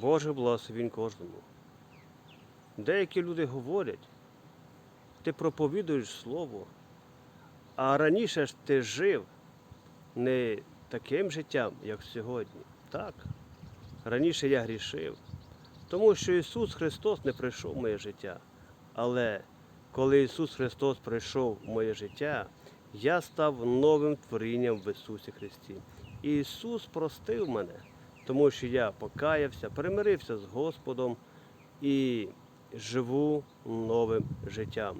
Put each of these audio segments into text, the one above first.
Боже благословінь кожному. Деякі люди говорять, ти проповідуєш слово, а раніше ж ти жив не таким життям, як сьогодні. Так, раніше я грішив, тому що Ісус Христос не прийшов в моє життя. Але коли Ісус Христос прийшов в моє життя, я став новим творінням в Ісусі Христі. І Ісус простив мене, тому що я покаявся, примирився з Господом і живу новим життям.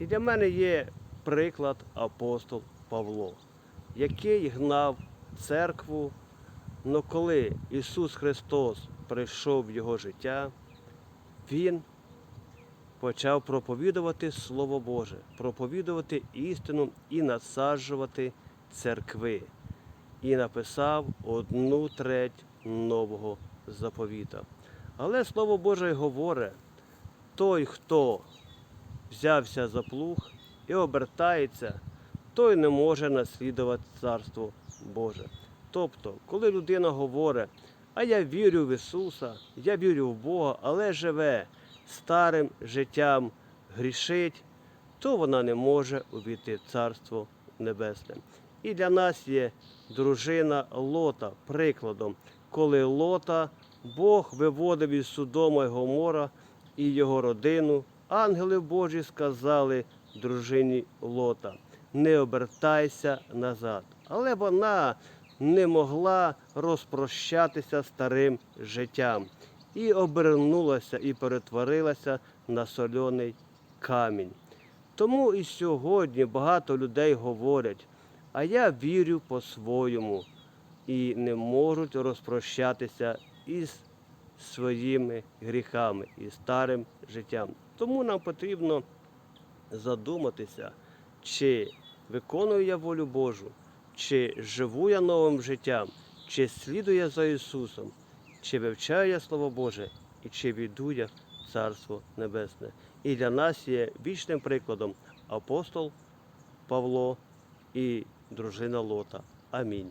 І для мене є приклад апостол Павло, який гнав церкву. Но коли Ісус Христос прийшов в його життя, Він почав проповідувати Слово Боже, проповідувати істину і насаджувати церкви. І написав одну треть нового заповіта. Але Слово Боже говорить, той, хто взявся за плуг і обертається, той не може наслідувати Царство Боже. Тобто, коли людина говорить, а я вірю в Ісуса, я вірю в Бога, але живе старим життям, грішить, то вона не може увійти в Царство Небесне. І для нас є дружина Лота прикладом, коли Лота Бог виводив із Судома й Гомора і його родину, ангели Божі сказали дружині Лота, не обертайся назад. Але вона не могла розпрощатися старим життям і обернулася і перетворилася на сольоний камінь. Тому і сьогодні багато людей говорять, а я вірю по-своєму і не можуть розпрощатися із своїми гріхами і старим життям. Тому нам потрібно задуматися, чи виконую я волю Божу, чи живу я новим життям, чи слідую я за Ісусом, чи вивчаю я Слово Боже, і чи війду я в Царство Небесне. І для нас є вічним прикладом апостол Павло і дружина Лота. Амінь.